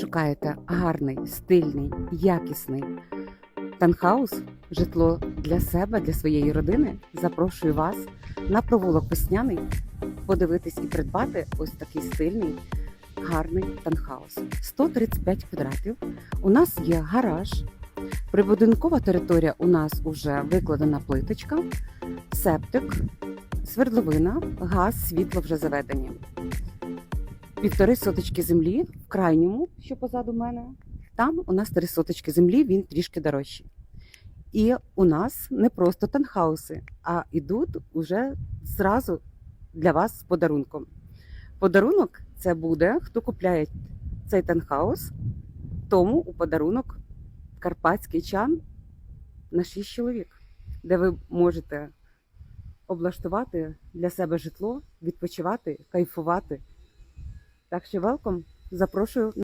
Шукаєте гарний, стильний, якісний танхаус, житло для себе, для своєї родини. Запрошую вас на провулок Весняний подивитись і придбати ось такий стильний, гарний танхаус. 135 квадратів. У нас є гараж. Прибудинкова територія у нас вже викладена плиточка, септик, свердловина, газ, світло вже заведені. Півтори соточки землі в крайньому, що позаду мене. Там у нас три соточки землі, він трішки дорожчий. І у нас не просто танхауси, а йдуть уже зразу для вас з подарунком. Подарунок це буде, хто купляє цей танхаус, тому у подарунок карпатський чан на 6 чоловік, де ви можете облаштувати для себе житло, відпочивати, кайфувати. Так що велком, запрошую